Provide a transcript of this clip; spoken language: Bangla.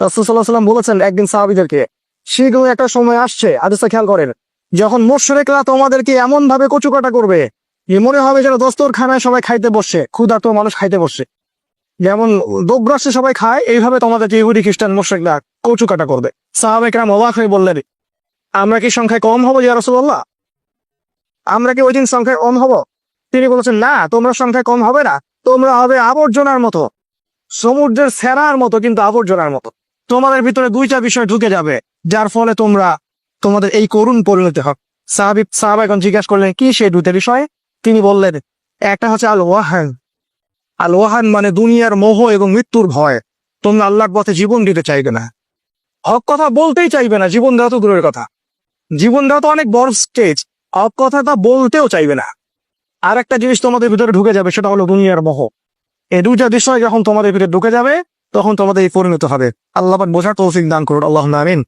রাসুসাল্লাহ বলেছেন একদিন সাহাবিদেরকে, শীঘ্রই একটা সময় আসছে আদেশটা খেয়াল করেন, যখন মোশরেকরা তোমাদেরকে এমন ভাবে কচুকাটা করবে যে মনে হবে যেন দস্তর খানায় সবাই খাইতে বসছে, ক্ষুধার্ত মানুষ খাইতে বসছে। যেমন দোগ্রাসে সবাই খায়, এইভাবে তোমাদের ইহুদি, খ্রিস্টান, মোশরেকরা কচুকাটা করবে। সাহাবেকরাম অবাক হয়ে বললেন, আমরা কি সংখ্যায় কম হব ইয়া রসুল্লাহ আমরা কি ওই দিন সংখ্যায় কম হব? তিনি বলেছেন, না, তোমরা সংখ্যায় কম হবে না, তোমরা হবে আবর্জনার মতো, সমুদ্রের সেরার মতো, কিন্তু আবর্জনার মতো। তোমাদের ভিতরে দুইটা বিষয় ঢুকে যাবে, যার ফলে তোমরা তোমাদের এই করুণ পরিণতি হবে সাহাবি সাহাবা এখন জিজ্ঞাসা করলেন, কি সেই দুইটা বিষয়? তিনি বললেন, একটা হচ্ছে আল ওয়াহান আল ওয়াহান মানে দুনিয়ার মোহ এবং মৃত্যুর ভয়। তোমরা আল্লাহর পথে জীবন দিতে চাইবে না। হক কথা বলতেই চাইবে না, জীবন দেওয়া তো দূরের কথা। জীবন দেওয়া তো অনেক বড় স্টেজ হক কথাটা বলতেও চাইবে না। আর একটা জিনিস তোমাদের ভিতরে ঢুকে যাবে, সেটা হলো দুনিয়ার মোহ। এই দুইটা বিষয় যখন তোমাদের ভিতরে ঢুকে যাবে তখন তোমাদের এই পরিণত হবে। আল্লাহ বোঝার তৌফিক দান করুন। আল্লাহ আমিন।